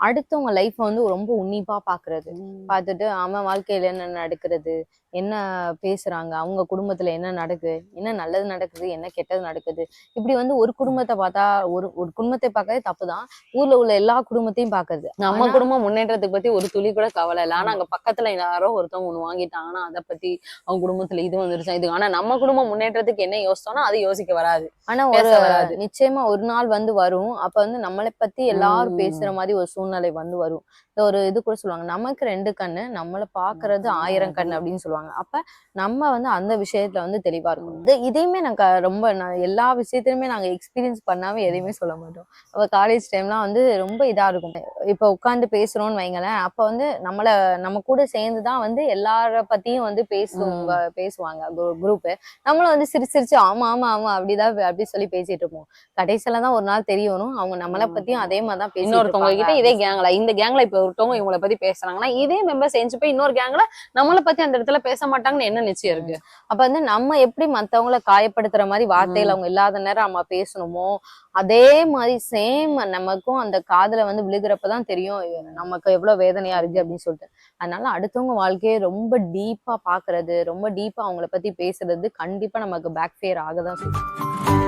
அடுத்தவங்க லைஃப் வந்து ரொம்ப உன்னிப்பா பாக்குறது. பார்த்துட்டு அவன் வாழ்க்கையில என்ன நடக்கிறது? என்ன பேசுறாங்க? அவங்க குடும்பத்துல என்ன நடக்குது என்ன நல்லது நடக்குது? என்ன கெட்டது நடக்குது? இப்படி வந்து ஒரு குடும்பத்தை பார்த்தா ஒரு ஒரு குடும்பத்தை பார்க்கறதே தப்புதான். ஊர்ல உள்ள எல்லா குடும்பத்தையும் பாக்குறது. நம்ம குடும்பம் முன்னேற்றத்துக்கு பத்தி ஒரு துளி கூட கவலை இல்லை. ஆனா அங்க பக்கத்துல யாரோ ஒருத்தவங்க ஒண்ணு வாங்கிட்டாங்கன்னா அதை பத்தி அவங்க குடும்பத்துல இது வந்துருச்சா? இது ஆனா நம்ம குடும்பம் முன்னேற்றத்துக்கு என்ன யோசிச்சோம்னா அது யோசிக்க வராது. ஆனா ஒரு வராது. நிச்சயமா ஒரு நாள் வந்து வரும். அப்ப வந்து நம்மளை பத்தி எல்லாரும். பேசுற மாதிரி ஒரு சூழ்நிலை வந்து வரும். இந்த ஒரு இது கூட சொல்லுவாங்க நமக்கு ரெண்டு கண்ணு நம்மளை பாக்குறது ஆயிரம் கண்ணு அப்படின்னு சொல்லுவாங்க. அப்ப நம்ம வந்து அந்த விஷயத்துல வந்து தெளிவா இருக்கணும். இது இதையுமே நாங்க ரொம்ப எல்லா விஷயத்திலுமே நாங்க எக்ஸ்பீரியன்ஸ் பண்ணாம எதையுமே சொல்ல மாட்டோம். அப்ப காலேஜ் டைம்லாம் வந்து ரொம்ப இதா இருக்கும். இப்ப உட்கார்ந்து பேசுறோம்னு வைங்களேன் அப்ப வந்து நம்மள நம்ம கூட சேர்ந்துதான் வந்து எல்லார பத்தியும் வந்து பேசுவாங்க. பேசுவாங்க குரூப் நம்மளும் வந்து சிரிச்சு சிரிச்சு ஆமா ஆமா ஆமா அப்படிதான் அப்படி சொல்லி பேசிட்டு இருப்போம். கடைசியில தான் ஒரு நாள் தெரிய வரும். அவங்க நம்மளை பத்தியும் அதே மாதிரி தான் பேசிட்டு இன்னொருத்தவங்க கிட்ட. இதே கேங்ல இந்த கேங்ல இப்ப ஒருத்தவங்க இவங்கள பத்தி பேசுறாங்கன்னா இதே மெம்பர் செஞ்சு போய் இன்னொரு கேங்ல நம்மள பத்தி அந்த இடத்துல பேச மாட்டாங்கன்னு என்ன நிச்சயம் இருக்கு? அப்ப வந்து நம்ம எப்படி மத்தவங்கள காயப்படுத்துற மாதிரி வார்த்தைகள் அவங்க இல்லாத நேரம் நம்ம பேசணுமோ அதே மாதிரி சேம் நமக்கும் அந்த காதுல வந்து விழுகிறப்பதான் தெரியும் நமக்கு எவ்வளவு வேதனையா இருக்கு அப்படின்னு சொல்லிட்டு. அதனால அடுத்தவங்க வாழ்க்கையை ரொம்ப டீப்பா பாக்குறது ரொம்ப டீப்பா அவங்கள பத்தி பேசுறது கண்டிப்பா நமக்கு பேக் ஃபேர் ஆகதான் செய்யும்.